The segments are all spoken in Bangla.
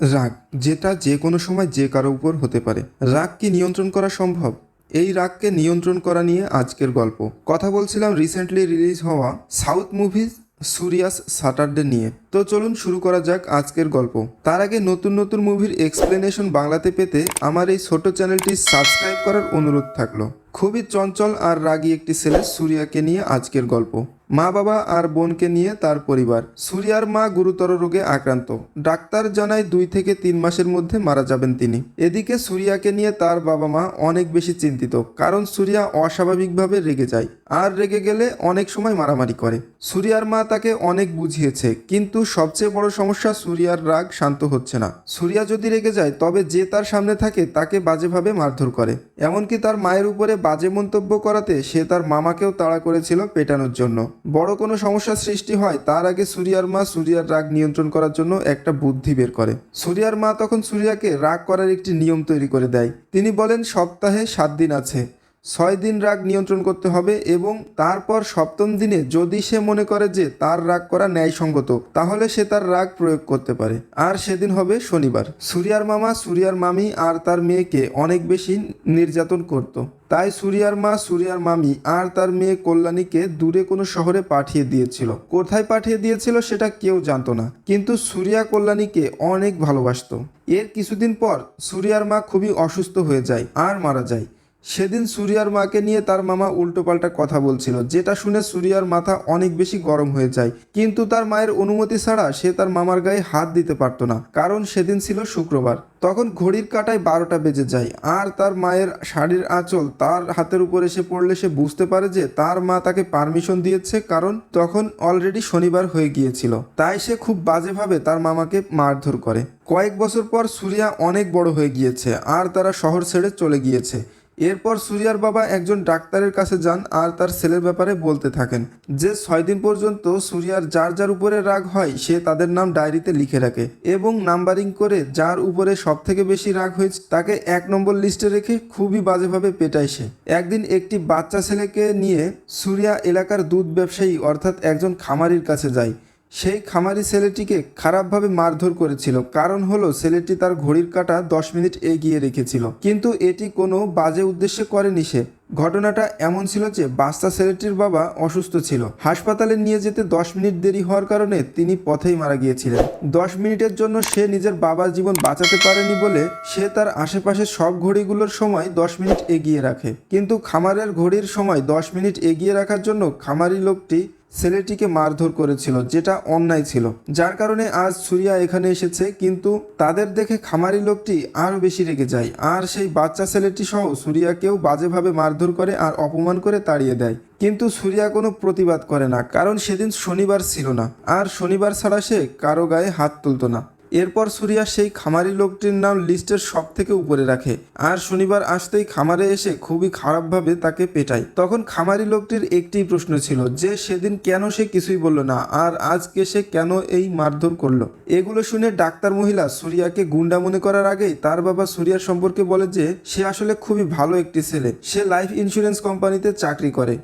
রাগ, যেটা যে কোনো সময় যে কারও উপর হতে পারে। রাগ কি নিয়ন্ত্রণ করা সম্ভব? এই রাগকে নিয়ন্ত্রণ করা নিয়ে আজকের গল্প। কথা বলছিলাম রিসেন্টলি রিলিজ হওয়া সাউথ মুভিজ সুরিয়াস স্যাটারডে নিয়ে। তো চলুন শুরু করা যাক আজকের গল্প। তার আগে নতুন নতুন মুভির এক্সপ্লেনেশন বাংলাতে পেতে আমার এই ছোট চ্যানেলটি সাবস্ক্রাইব করার অনুরোধ থাকল। খুবই চঞ্চল আর রাগী একটি ছেলে সুরিয়াকে নিয়ে আজকের গল্প। মা বাবা আর বোনকে নিয়ে তার পরিবার। সুরিয়ার মা গুরুতর রোগে আক্রান্ত। ডাক্তার জানায় দুই থেকে তিন মাসের মধ্যে মারা যাবেন তিনি। এদিকে সুরিয়াকে নিয়ে তার বাবা মা অনেক বেশি চিন্তিত, কারণ সুরিয়া অস্বাভাবিকভাবে রেগে যায়, আর রেগে গেলে অনেক সময় মারামারি করে। সুরিয়ার মা তাকে অনেক বুঝিয়েছে, কিন্তু সবচেয়ে বড় সমস্যা সুরিয়ার রাগ শান্ত হচ্ছে না। সুরিয়া যদি রেগে যায়, তবে যে তার সামনে থাকে তাকে বাজেভাবে মারধর করে। এমনকি তার মায়ের উপরে বাজে মন্তব্য করাতে সে তার মামাকেও তাড়া করেছিল পেটানোর জন্য। বড় কোনো সমস্যার সৃষ্টি হয়, তার আগে সুরিয়ার মা সুরিয়ার রাগ নিয়ন্ত্রণ করার জন্য একটা বুদ্ধি বের করে। সুরিয়ার মা তখন সুরিয়াকে রাগ করার একটি নিয়ম তৈরি করে দেয়। তিনি বলেন, সপ্তাহে সাত দিন আছে। ছয় দিন রাগ নিয়ন্ত্রণ করতে হবে এবং তারপর সপ্তম দিনে যদি সে মনে করে যে তার রাগ করা ন্যায়সঙ্গত, তাহলে সে তার রাগ প্রয়োগ করতে পারে। আর সেদিন হবে শনিবার। সুরিয়ার মামা, সুরিয়ার মামি আর তার মেয়েকে অনেক বেশি নির্যাতন করত। তাই সুরিয়ার মা, সুরিয়ার মামি আর তার মেয়ে কল্যাণীকে দূরে কোনো শহরে পাঠিয়ে দিয়েছিল। কোথায় পাঠিয়ে দিয়েছিল সেটা কেউ জানতো না, কিন্তু সুরিয়া কল্যাণীকে অনেক ভালোবাসতো। এর কিছুদিন পর সুরিয়ার মা খুবই অসুস্থ হয়ে যায় আর মারা যায়। সেদিন সুরিয়ার মাকে নিয়ে তার মামা উল্টোপাল্টা কথা বলছিল, যেটা শুনে সুরিয়ার মাথা অনেক বেশি গরম হয়ে যায়। কিন্তু তার মায়ের অনুমতি ছাড়া সে তার মামার গায়ে হাত দিতে পারতো না, কারণ সেদিন ছিল শুক্রবার। তখন ঘড়ির কাটায় বারোটা বেজে যায়, আর তার মায়ের শাড়ির আঁচল তার হাতের উপর এসে পড়লে সে বুঝতে পারে যে তার মা তাকে পারমিশন দিয়েছে, কারণ তখন অলরেডি শনিবার হয়ে গিয়েছিল। তাই সে খুব বাজেভাবে তার মামাকে মারধর করে। কয়েক বছর পর সুরিয়া অনেক বড় হয়ে গিয়েছে, আর তারা শহর ছেড়ে চলে গিয়েছে। এরপর সুরিয়ার বাবা একজন ডাক্তারের কাছে যান আর তার ছেলের ব্যাপারে বলতে থাকেন। যে ছয় দিন পর্যন্ত সুরিয়ার যার যার উপরে রাগ হয়, সে তাদের নাম ডায়েরিতে লিখে রাখে এবং নাম্বারিং করে যার উপরে সব থেকে বেশি রাগ হয়েছে তাকে এক নম্বর লিস্টে রেখে খুবই বাজেভাবে পেটায় সে। একদিন একটি বাচ্চা ছেলেকে নিয়ে সুরিয়া এলাকার দুধ ব্যবসায়ী অর্থাৎ একজন খামারির কাছে যায়। সেই খামারি ছেলেটিকে খারাপভাবে মারধর করেছিল। কারণ হলো, ছেলেটি তার ঘড়ির কাটা দশ মিনিট এগিয়ে রেখেছিল। কিন্তু এটি কোনো বাজে উদ্দেশ্যে করেনি সে। ঘটনাটা এমন ছিল যে, বাচ্চা ছেলেটির বাবা অসুস্থ ছিল। হাসপাতালে নিয়ে যেতে দশ মিনিট দেরি হওয়ার কারণে তিনি পথেই মারা গিয়েছিলেন। দশ মিনিটের জন্য সে নিজের বাবার জীবন বাঁচাতে পারেনি বলে সে তার আশেপাশের সব ঘড়িগুলোর সময় দশ মিনিট এগিয়ে রাখে। কিন্তু খামারের ঘড়ির সময় দশ মিনিট এগিয়ে রাখার জন্য খামারি লোকটি ছেলেটিকে মারধর করেছিল, যেটা অন্যায় ছিল। যার কারণে আজ সুরিয়া এখানে এসেছে, কিন্তু তাদের দেখে খামারি লোকটি আরও বেশি রেগে যায়। আর সেই বাচ্চা ছেলেটি সহ সুরিয়াকেও বাজেভাবে মারধর করে আর অপমান করে তাড়িয়ে দেয়। কিন্তু সুরিয়া কোনো প্রতিবাদ করে না, কারণ সেদিন শনিবার ছিল না। আর শনিবার ছাড়া সে কারও গায়ে হাত তুলত না। এরপর সুরিয়া সেই খামারি লোকটির নাম লিস্টের সব থেকে উপরে রাখে। আর শনিবার আসতেই খামারে এসে খুবই খারাপভাবে তাকে পেটায়। তখন খামারি লোকটির একটি প্রশ্ন ছিল যে, সেদিন কেন সে কিছুই বলল না? আর আজকে সে কেন এই মারধর করল? এগুলো শুনে ডাক্তার মহিলা সুরিয়াকে গুন্ডা মনে করার আগেই তার বাবা সুরিয়ার সম্পর্কে বলে যে, সে আসলে খুবই ভালো একটি ছেলে। সে লাইফ ইন্স্যুরেন্স কোম্পানিতে চাকরি করে।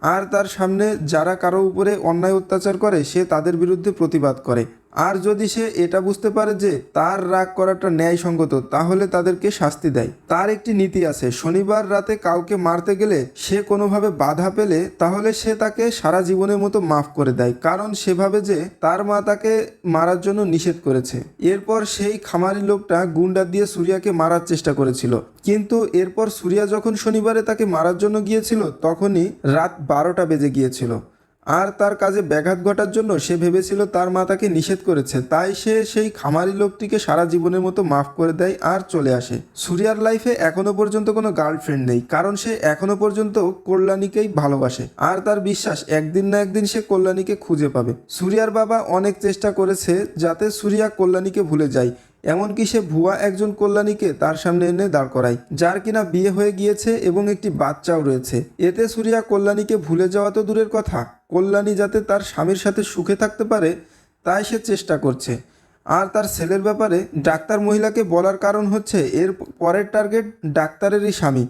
আর তার সামনে যারা কারও উপরে অন্যায় অত্যাচার করে, সে তাদের বিরুদ্ধে প্রতিবাদ করে। আর যদি সে এটা বুঝতে পারে যে তার রাগ করাটা ন্যায়সঙ্গত, তাহলে তাদেরকে শাস্তি দেয়। তার একটি নীতি আছে, শনিবার রাতে কাউকে মারতে গেলে সে কোনোভাবে বাধা পেলে তাহলে সে তাকে সারা জীবনের মতো মাফ করে দেয়, কারণ সেভাবে যে তার মা তাকে মারার জন্য নিষেধ করেছে। এরপর সেই খামারি লোকটা গুন্ডা দিয়ে সুরিয়াকে মারার চেষ্টা করেছিল। কিন্তু এরপর সুরিয়া যখন শনিবারে তাকে মারার জন্য গিয়েছিল, তখনই রাত বারোটা বেজে গিয়েছিল। আর তার কাজে ব্যাঘাত ঘটার জন্য সে ভেবেছিল তার মা তাকে নিষেধ করেছে। তাই সে সেই খামারি লোকটিকে সারা জীবনের মতো মাফ করে দেয় আর চলে আসে। সুরিয়ার লাইফে এখনও পর্যন্ত কোনো গার্লফ্রেন্ড নেই, কারণ সে এখনও পর্যন্ত কল্যাণীকেই ভালোবাসে। আর তার বিশ্বাস, একদিন না একদিন সে কল্যাণীকে খুঁজে পাবে। সুরিয়ার বাবা অনেক চেষ্টা করেছে যাতে সুরিয়া কল্যাণীকে ভুলে যায় এমনকি সে ভুয়া একজন কল্যাণীকে তার সামনে এনে দাঁড় করায়, যার কিনা বিয়ে হয়ে গিয়েছে এবং একটি বাচ্চাও রয়েছে। এতে সুরিয়া কল্যাণীকে ভুলে যাওয়া তো দূরের কথা। কল্যাণী যাতে তার স্বামীর সাথে সুখে থাকতে পারে, তাই সে চেষ্টা করছে। আর তার ছেলের ব্যাপারে ডাক্তার মহিলাকে বলার কারণ হচ্ছে, এর পরের টার্গেট ডাক্তারেরই স্বামী।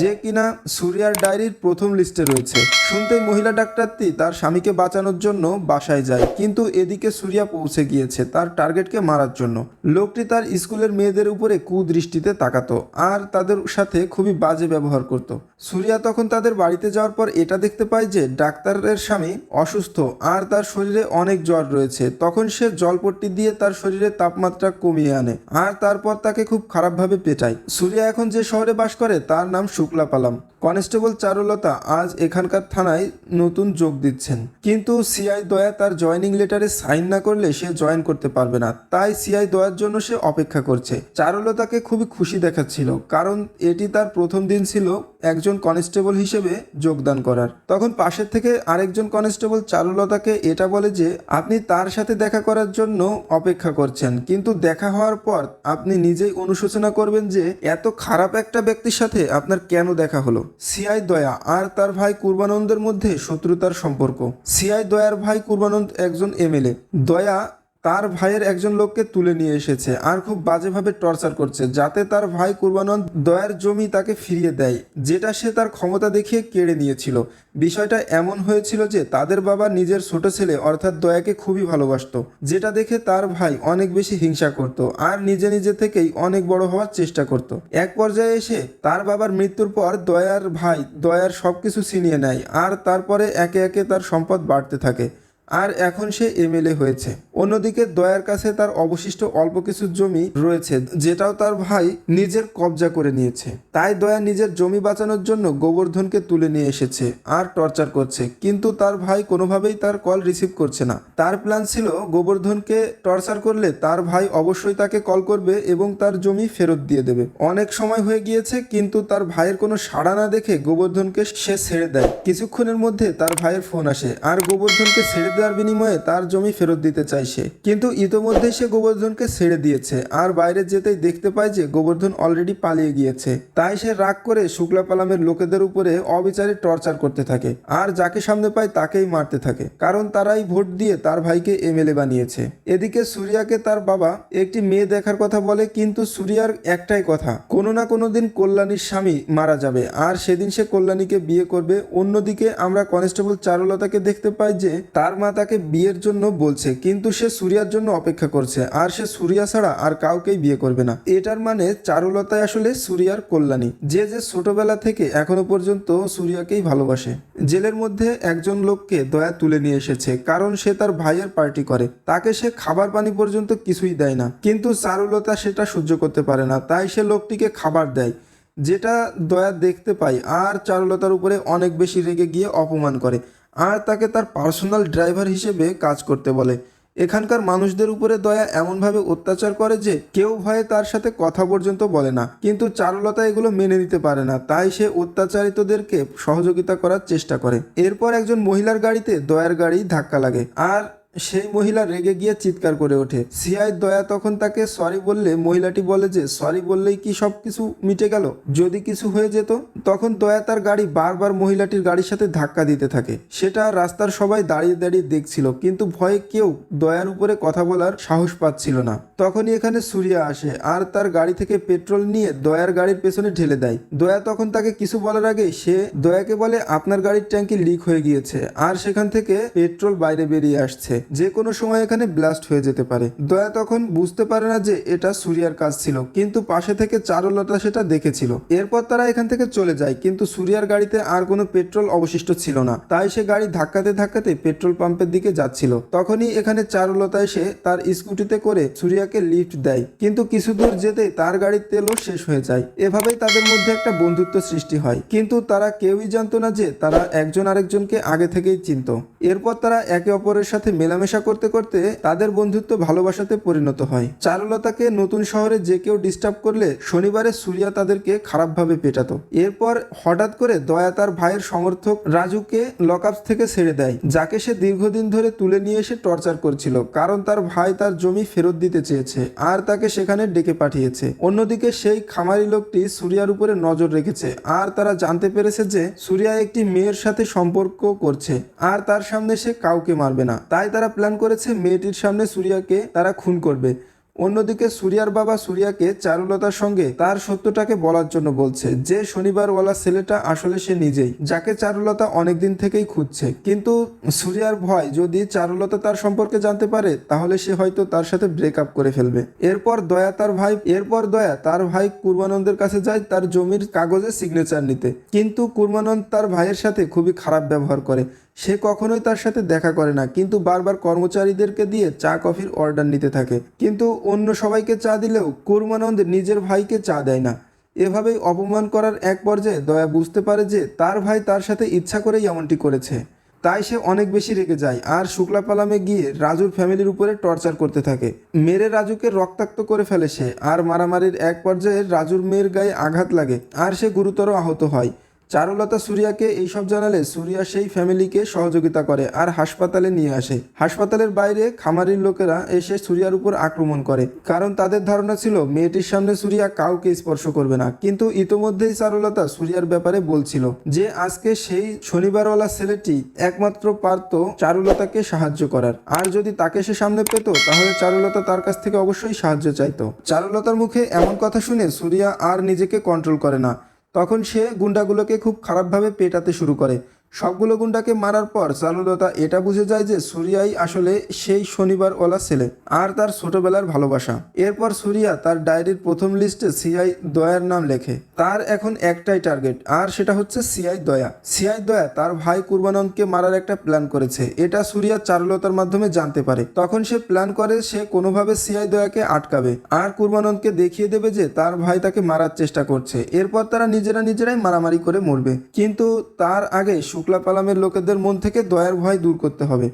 যে কিনা সুরিয়ার ডায়েরির প্রথম লিস্টে রয়েছে। শুনতেই মহিলা ডাক্তারটি তার স্বামীকে বাঁচানোর জন্য বাসায় যায়, কিন্তু এদিকে সুরিয়া পৌঁছে গিয়েছে তার টার্গেটকে মারার জন্য। লোকটি তার স্কুলের মেয়েদের উপরে কুদৃষ্টিতে তাকাতো আর তাদের সাথে খুবই বাজে ব্যবহার করত। সুরিয়া তখন তাদের বাড়িতে যাওয়ার পর এটা দেখতে পায় যে ডাক্তারের স্বামী অসুস্থ আর তার শরীরে অনেক জ্বর রয়েছে। তখন সে জলপট্টি দিয়ে তার শরীরে তাপমাত্রা কমিয়ে আনে আর তারপর তাকে খুব খারাপভাবে পেটায়। সুরিয়া এখন যে শহরে বাস করে তার নাম শুক্লাপালাম কনস্টেবল চারুলতা আজ এখানকার থানায় নতুন যোগ দিচ্ছেন। কিন্তু সিআই দয়া তার জয়নিং লেটারে সাইন না করলে সে জয়েন করতে পারবে না। তাই সিআই দয়ার জন্য সে অপেক্ষা করছে। চারুলতাকে খুবই খুশি দেখাচ্ছিল। কারণ এটি তার প্রথম দিন ছিল একজন কনস্টেবল হিসেবে যোগদান করার। তখন পাশের থেকে আরেকজন কনস্টেবল চারুলতাকে এটা বলে যে, আপনি তার সাথে দেখা করার জন্য অপেক্ষা করছেন, কিন্তু দেখা হওয়ার পর আপনি নিজেই অনুশোচনা করবেন যে, এত খারাপ একটা ব্যক্তির সাথে আপনার কেন দেখা হলো। সিআই দয়া আর তার ভাই কুরবানন্দের মধ্যে শত্রুতার সম্পর্ক। সিআই দয়ার ভাই কুরবানন্দ একজন এমএলএ। দয়া তার ভাইয়ের একজন লোককে তুলে নিয়ে এসেছে আর খুব বাজেভাবে টর্চার করছে, যাতে তার ভাই কুরবানন্দ দয়ার জমি তাকে ফিরিয়ে দেয়, যেটা সে তার ক্ষমতা দেখিয়ে কেড়ে নিয়েছিল। বিষয়টা এমন হয়েছিল যে তাদের বাবা নিজের ছোট ছেলে, অর্থাৎ দয়াকে খুবই ভালোবাসতো, যেটা দেখে তার ভাই অনেক বেশি হিংসা করত আর নিজে নিজে থেকেই অনেক বড় হওয়ার চেষ্টা করত। এক পর্যায়ে এসে তার বাবার মৃত্যুর পর দয়ার ভাই দয়ার সবকিছু ছিনিয়ে নেয় আর তারপরে একে একে তার সম্পদ বাড়তে থাকে। আর এখন সে এমএলএ হয়েছে। অন্যদিকে দয়ার কাছে তার অবশিষ্ট অল্প কিছু জমি রয়েছে, যেটাও তার ভাই নিজের কবজা করে নিয়েছে। তাই দয়া নিজের জমি বাঁচানোর জন্য গোবর্ধনকে তুলে নিয়ে এসেছে আর টর্চার করছে। কিন্তু তার ভাই কোনোভাবেই তার কল রিসিভ করছে না। তার প্ল্যান ছিল গোবর্ধনকে টর্চার করলে তার ভাই অবশ্যই তাকে কল করবে এবং তার জমি ফেরত দিয়ে দেবে। অনেক সময় হয়ে গিয়েছে, কিন্তু তার ভাইয়ের কোনো সাড়া না দেখে গোবর্ধনকে সে ছেড়ে দেয়। কিছুক্ষণের মধ্যে তার ভাইয়ের ফোন আসে আর গোবর্ধনকে ছেড়ে দেওয়ার বিনিময়ে তার জমি ফেরত দিতে সে। কিন্তু ইতোমধ্যেই সে গোবর্ধনকে ছেড়ে দিয়েছে আর বাইরে যেতেই দেখতে পায় যে গোবর্ধন অলরেডি পালিয়ে গিয়েছে। তাই সে রাগ করে শুক্লা পালামের লোকেদের উপরে অবিচারে টর্চার করতে থাকে আর যাকে সামনে পায় তাকেই মারতে থাকে, কারণ তারাই ভোট দিয়ে তার ভাইকে এমএলএ বানিয়েছে। এদিকে সুরিয়াকে তার বাবা একটি মেয়ে দেখার কথা বলে, কিন্তু সুরিয়ার একটাই কথা, কোনো না কোনো দিন কল্যাণীর স্বামী মারা যাবে আর সেদিন সে কল্যাণীকে বিয়ে করবে। অন্যদিকে আমরা কনস্টেবল চারুলতাকে দেখতে পাই যে তার মা তাকে বিয়ের জন্য বলছে, কিন্তু সে সুরিয়ার জন্য অপেক্ষা করছে, আর সে সুরিয়া ছাড়া আর কাউকেই বিয়ে করবে না। এটার মানে চারুলতায় আসলে সুরিয়ার কল্যাণী, যে যে ছোটবেলা থেকে এখনও পর্যন্ত সুরিয়াকেই ভালোবাসে। জেলের মধ্যে একজন লোককে দয়া তুলে নিয়ে এসেছে, কারণ সে তার ভাইয়ের পার্টি করে। তাকে সে খাবার পানি পর্যন্ত কিছুই দেয় না, কিন্তু চারুলতা সেটা সহ্য করতে পারে না, তাই সে লোকটিকে খাবার দেয়, যেটা দয়া দেখতে পাই আর চারুলতার উপরে অনেক বেশি রেগে গিয়ে অপমান করে। আর তাকে তার পার্সোনাল ড্রাইভার হিসেবে কাজ করতে বলে। এখানকার মানুষদের উপরে দয়া এমনভাবে অত্যাচার করে যে কেউ ভয়ে তার সাথে কথা পর্যন্ত বলে না। কিন্তু চারুলতা এগুলো মেনে নিতে পারে না, তাই সে অত্যাচারিতদেরকে সহযোগিতা করার চেষ্টা করে। এরপর একজন মহিলার গাড়িতে দয়ার গাড়ি ধাক্কা লাগে। আর সেই মহিলা রেগে গিয়ে চিৎকার করে ওঠে। সিআই দয়া তখন তাকে সরি বললে, মহিলাটি বলে যে, সরি বললেই কি সব কিছু মিটে গেল? যদি কিছু হয়ে যেত? তখন দয়া তার গাড়ি বারবার মহিলাটির গাড়ির সাথে ধাক্কা দিতে থাকে। সেটা রাস্তার সবাই দাঁড়িয়ে দাঁড়িয়ে দেখছিল, কিন্তু ভয়ে কেউ দয়ার উপরে কথা বলার সাহস পাচ্ছিল না। তখনই এখানে সুরিয়া আসে আর তার গাড়ি থেকে পেট্রোল নিয়ে দয়ার গাড়ির পেছনে ঢেলে দেয়। দয়া তখন তাকে কিছু বলার আগে সে দয়াকে বলে, আপনার গাড়ির ট্যাঙ্কি লিক হয়ে গিয়েছে, আর সেখান থেকে পেট্রোল বাইরে বেরিয়ে আসছে। যে কোনো সময় এখানে ব্লাস্ট হয়ে যেতে পারে। দয়া তখন বুঝতে পারে না যে এটা সুরিয়ার কাজ ছিল, কিন্তু পাশে থেকে চারুলতা সেটা দেখেছিল। এরপর তারা এখান থেকে চলে যায়, কিন্তু সুরিয়ার গাড়িতে আর কোনো পেট্রোল অবশিষ্ট ছিল না। তাই সে গাড়ি ধাক্কাতে ধাক্কাতে পেট্রোল পাম্পের দিকে যাচ্ছিল। তখনই এখানে চারুলতা এসে তার স্কুটিতে করে সুরিয়াকে লিফট দেয়, কিন্তু কিছু দূর যেতে তার গাড়ির তেলও শেষ হয়ে যায়। এভাবেই তাদের মধ্যে একটা বন্ধুত্ব সৃষ্টি হয়, কিন্তু তারা কেউই জানতো না যে তারা একজন আরেকজনকে আগে থেকেই চিনত। এরপর তারা একে অপরের সাথে মেলামেশা করতে করতে তাদের বন্ধুত্ব ভালোবাসাতে পরিণত হয়। চারুলতাকে নতুন শহরে যে কেউ ডিস্টার্ব করলে শনিবারে সুরিয়া তাদেরকে খারাপভাবে পেটাতো। এরপর হঠাৎ করে দয়া তার ভাইয়ের সমর্থক রাজুকে লকআপস থেকে ছেড়ে দেয়, যাকে সে দীর্ঘদিন ধরে তুলে নিয়ে এসে টর্চার করছিল, কারণ তার ভাই তার জমি ফেরত দিতে চেয়েছে আর তাকে সেখানে ডেকে পাঠিয়েছে। অন্যদিকে সেই খামারি লোকটি সুরিয়ার উপরে নজর রেখেছে আর তারা জানতে পেরেছে যে সুরিয়া একটি মেয়ের সাথে সম্পর্ক করছে, আর তার সামনে সে কাউকে মারবে না। তাই তারা প্ল্যান করেছে মেয়েটির সামনে সুরিয়াকে তারা খুন করবে। অন্যদিকে সুরিয়ার বাবা সুরিয়াকে চারুলতার সঙ্গে তার সত্যটাকে বলার জন্য বলছে যে, শনিবারওয়ালা ছেলেটা আসলে সে নিজেই, যাকে চারুলতা অনেকদিন থেকেই খুঁজছে। কিন্তু সুরিয়ার ভয়, যদি চারুলতা তার সম্পর্কে জানতে পারে, তাহলে সে হয়তো তার সাথে ব্রেকআপ করে ফেলবে। এরপর দয়া তার ভাই, এরপর দয়া তার ভাই কুরবানন্দের কাছে যায় তার জমির কাগজে সিগনেচার নিতে। কিন্তু কুরবানন্দ তার ভাইয়ের সাথে খুবই খারাপ ব্যবহার করে। সে কখনোই তার সাথে দেখা করে না, কিন্তু বারবার কর্মচারীদেরকে দিয়ে চা, কফির অর্ডার নিতে থাকে। কিন্তু অন্য সবাইকে চা দিলেও কুরমানন্দ নিজের ভাইকে চা দেয় না। এভাবেই অপমান করার এক পর্যায়ে দয়া বুঝতে পারে যে তার ভাই তার সাথে ইচ্ছা করেই এমনটি করেছে। তাই সে অনেক বেশি রেগে যায় আর শুক্লা পালামে গিয়ে রাজুর ফ্যামিলির উপরে টর্চার করতে থাকে। মেরে রাজুকে রক্তাক্ত করে ফেলে সে, আর মারামারির এক পর্যায়ে রাজুর মেয়ের গায়ে আঘাত লাগে, আর সে গুরুতর আহত হয়। চারুলতা সুরিয়াকে এইসব জানালে সুরিয়া সেই ফ্যামিলিকে সহযোগিতা করে আর হাসপাতালে নিয়ে আসে। হাসপাতালের বাইরে খামারির লোকেরা এসে সুরিয়ার উপর আক্রমণ করে। কারণ তাদের ধারণা ছিল, মেয়েটির সামনে সুরিয়া কাউকে স্পর্শ করবে না। কিন্তু ইতোমধ্যেই চারুলতা সুরিয়ার ব্যাপারে বলছিল যে, আজকে সেই শনিবারওয়ালা ছেলেটি একমাত্র পারত চারুলতাকে সাহায্য করার। আর যদি তাকে সে সামনে পেত, তাহলে চারুলতা তার কাছ থেকে অবশ্যই সাহায্য চাইতো। চারুলতার মুখে এমন কথা শুনে সুরিয়া আর নিজেকে কন্ট্রোল করে না। তখন সে গুন্ডাগুলোকে খুব খারাপভাবে পেটাতে শুরু করে। সবগুলো গুন্ডাকে মারার পর চারুলতা এটা বুঝে যায় যে সুরিয়াই আসলে সেই শনিবার ওলা ছেলে আর তার ছোটবেলার ভালোবাসা। এরপর সুরিয়া তার ডায়েরির প্রথম লিস্টে সিআই দয়ার নাম লেখে। তার এখন একটাই টার্গেট, আর সেটা হচ্ছে সিআই দয়া। সিআই দয়া তার ভাই কুরবানন্দকে মারার একটা প্ল্যান করেছে। এটা সুরিয়া চারুলতার মাধ্যমে জানতে পারে। তখন সে প্ল্যান করে সে কোনোভাবে সিআই দয়াকে আটকাবে। আর কুরবানন্দকে দেখিয়ে দেবে যে তার ভাই তাকে মারার চেষ্টা করছে। এরপর তারা নিজেরা নিজেরাই মারামারি করে মরবে। কিন্তু তার আগে শুক্লা পালামের লোকেদের মন থেকে দয়ার ভয় দূর করতে হবে।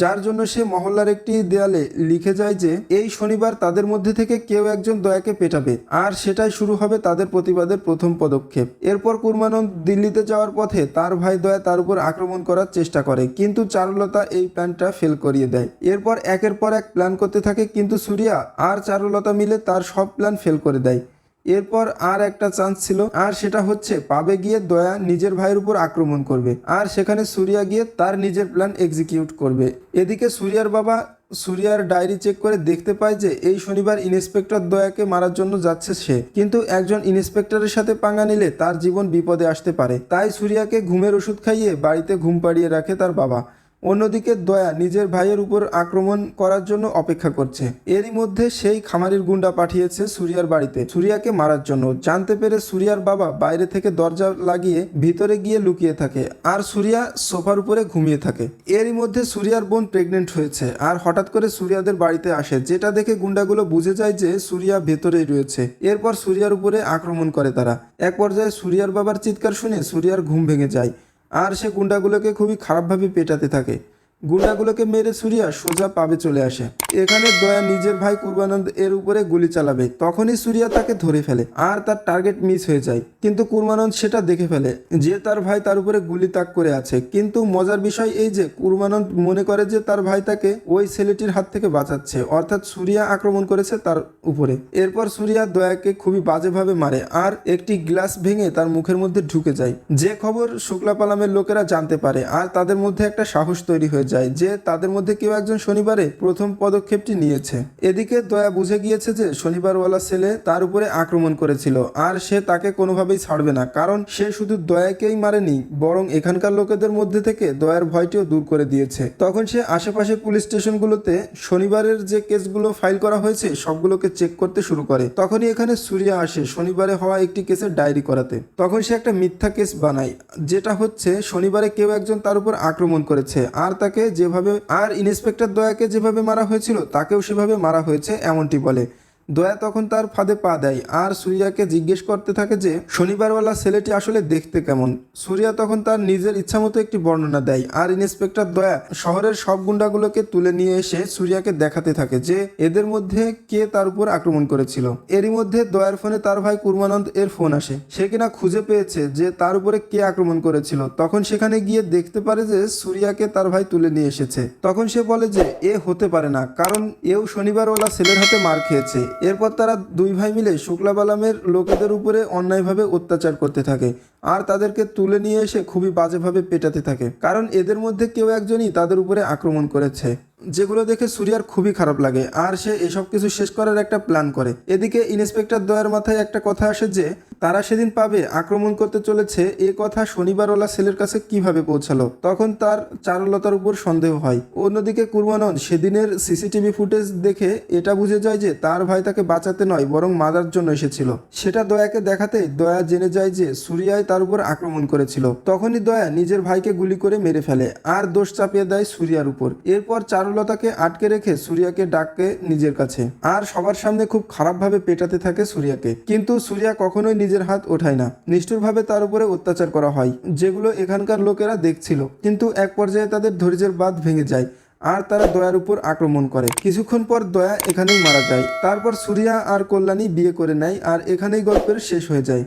যার জন্য সে মহল্লার একটি দেয়ালে লিখে যায় যে, এই শনিবার তাদের মধ্যে থেকে কেউ একজন দয়াকে পেটাবে, আর সেটাই শুরু হবে তাদের প্রতিবাদের প্রথম পদক্ষেপ। এরপর কুরমানন্দ দিল্লিতে যাওয়ার পথে তার ভাই দয়া তার উপর আক্রমণ করার চেষ্টা করে, কিন্তু চারুলতা এই প্ল্যানটা ফেল করিয়ে দেয়। এরপর একের পর এক প্ল্যান করতে থাকে, কিন্তু সুরিয়া আর চারুলতা মিলে তার সব প্ল্যান ফেল করে দেয়। এরপর আর একটা চান্স ছিল, আর সেটা হচ্ছে পাবে গিয়ে দয়া নিজের ভাইয়ের উপর আক্রমণ করবে, আর সেখানে সুরিয়া গিয়ে তার নিজের প্ল্যান এক্সিকিউট করবে। এদিকে সুরিয়ার বাবা সুরিয়ার ডায়েরি চেক করে দেখতে পায় যে এই শনিবার ইন্সপেক্টর দয়াকে মারার জন্য যাচ্ছে সে, কিন্তু একজন ইন্সপেক্টরের সাথে পাঙ্গা নিলে তার জীবন বিপদে আসতে পারে। তাই সুরিয়াকে ঘুমের ওষুধ খাইয়ে বাড়িতে ঘুম পাড়িয়ে রাখে তার বাবা। অন্যদিকে দয়া নিজের ভাইয়ের উপর আক্রমণ করার জন্য অপেক্ষা করছে। এরই মধ্যে সেই খামারির গুন্ডা পাঠিয়েছে সুরিয়ার বাড়িতে। সুরিয়াকে মারার জন্য। জানতে পেরে সুরিয়ার বাবা বাইরে থেকে দরজা লাগিয়ে ভিতরে গিয়ে লুকিয়ে থাকে আর সুরিয়া সোফার উপরে ঘুমিয়ে থাকে। এরই মধ্যে সুরিয়ার বোন প্রেগনেন্ট হয়েছে আর হঠাৎ করে সুরিয়াদের বাড়িতে আসে, যেটা দেখে গুন্ডাগুলো বুঝে যায় যে সুরিয়া ভেতরেই রয়েছে। এরপর সুরিয়ার উপরে আক্রমণ করে তারা। এক পর্যায়ে সুরিয়ার বাবার চিৎকার শুনে সুরিয়ার ঘুম ভেঙে যায়। আর সে গুন্ডাগুলোকে খুবই খারাপভাবে পেটাতে থাকে। গুন্ডাগুলোকে মেরে সুরিয়া সোজা পাবে চলে আসে। এখানে দয়া নিজের ভাই কুরবানন্দ এর উপরে গুলি চালাবে। তখনই সুরিয়া তাকে ধরে ফেলে আর তার টার্গেট মিস হয়ে যায়। কিন্তু কুরবানন্দ সেটা দেখে ফেলে যে তার ভাই তার উপরে গুলি তাক করে আছে। কিন্তু মজার বিষয় এই যে কুরমানন্দ মনে করে যে তার ভাই তাকে ওই ছেলেটির হাত থেকে বাঁচাচ্ছে, অর্থাৎ সুরিয়া আক্রমণ করেছে তার উপরে। এরপর সুরিয়া দয়াকে খুবই বাজেভাবে মারে আর একটি গ্লাস ভেঙে তার মুখের মধ্যে ঢুকে যায়। যে খবর শুক্লা পালামের লোকেরা জানতে পারে আর তাদের মধ্যে একটা সাহস তৈরি হয়ে যায়। যে তাদের মধ্যে কেউ একজন শনিবারে প্রথম পদক্ষেপটি নিয়েছে। এদিকে দয়া বুঝে গিয়েছে যে শনিবারওয়ালা ছেলে তার উপরে আক্রমণ করেছিল আর সে তাকে কোনোভাবেই ছাড়বে না, কারণ সে শুধু দয়াকেই মারেনি, বরং এখানকার লোকেদের মধ্যে থেকে দয়ার ভয়টিও দূর করে দিয়েছে। তখন সে আশেপাশে পুলিশ স্টেশনগুলোতে শনিবারের যে কেসগুলো ফাইল করা হয়েছে সবগুলোকে চেক করতে শুরু করে। তখনই এখানে সুরিয়া আসে শনিবারে হওয়া একটি কেসের ডায়েরি করাতে। তখন সে একটা মিথ্যা কেস বানায়, যেটা হচ্ছে শনিবারে কেউ একজন তার উপর আক্রমণ করেছে, আর তাকে যেভাবে আর ইন্সপেক্টর দয়াকে যেভাবে মারা হয়েছিল তাকেও সেভাবে মারা হয়েছে এমনটি বলে। দয়া তখন তার ফাঁদে পা দেয়। আর সুরিয়াকে জিজ্ঞেস করতে থাকে যে, শনিবারওয়ালা ছেলেটি আসলে দেখতে কেমন? সুরিয়া তখন তার নিজের ইচ্ছামতো একটি বর্ণনা দেয়। আর ইন্সপেক্টর দয়া শহরের সব গুন্ডাগুলোকে তুলে নিয়ে এসে সুরিয়াকে দেখাতে থাকে যে, এদের মধ্যে কে তার উপর আক্রমণ করেছিল। এরই মধ্যে দয়ার ফোনে তার ভাই কুরমানন্দ এর ফোন আসে। সে কিনা খুঁজে পেয়েছে যে, তার উপরে কে আক্রমণ করেছিল। তখন সেখানে গিয়ে দেখতে পারে যে, সুরিয়াকে তার ভাই তুলে নিয়ে এসেছে। তখন সে বলে যে, এ হতে পারে না, কারণ এও শনিবারওয়ালা ছেলের হাতে মার খেয়েছে। এরপর তারা দুই ভাই মিলে শুক্লা বালামের লোকেদের উপরে অন্যায়ভাবে অত্যাচার করতে থাকে আর তাদেরকে তুলে নিয়ে এসে খুবই বাজেভাবে পেটাতে থাকে। কারণ এদের মধ্যে কেউ একজনই তাদের উপরে আক্রমণ করেছে। যেগুলো দেখে সুরিয়ার খুবই খারাপ লাগে, আর সে এসব কিছু শেষ করার একটা প্ল্যান করে। এদিকে ইন্সপেক্টর দয়ার মাথায় একটা কথা আসে যে, তারা সেদিন পাবে আক্রমণ করতে চলেছে এ কথা শনিবারওয়ালা ছেলের কাছে কীভাবে পৌঁছালো। তখন তার চারুলতার উপর সন্দেহ হয়। অন্যদিকে কুরবানন্দ সেদিনের সিসিটিভি ফুটেজ দেখে এটা বুঝে যায় যে, তার ভাই তাকে বাঁচাতে নয়, বরং মারার জন্য এসেছিল। সেটা দয়াকে দেখাতে দয়া জেনে যায় যে, সুরিয়াই তার উপর আক্রমণ করেছিল। তখনই দয়া নিজের ভাইকে গুলি করে মেরে ফেলে, আর দোষ চাপিয়ে দেয় সুরিয়ার উপর। এরপর চারুলতাকে আটকে রেখে সুরিয়াকে ডাকে নিজের কাছে। আর সবার সামনে খুব খারাপভাবে পেটাতে থাকে সুরিয়াকে। কিন্তু সুরিয়া কখনোই নিজের হাত ওঠায় না। নিষ্ঠুরভাবে তার উপরে অত্যাচার করা হয়, যেগুলো এখানকার লোকেরা দেখছিল। কিন্তু এক পর্যায়ে তাদের ধৈর্যের বাঁধ ভেঙে যায়, আর তারা দয়ার উপর আক্রমণ করে। কিছুক্ষণ পর দয়া এখানেই মারা যায়। তারপর সুরিয়া আর কল্যাণী বিয়ে করে নেয়, আর এখানেই গল্পের শেষ হয়ে যায়।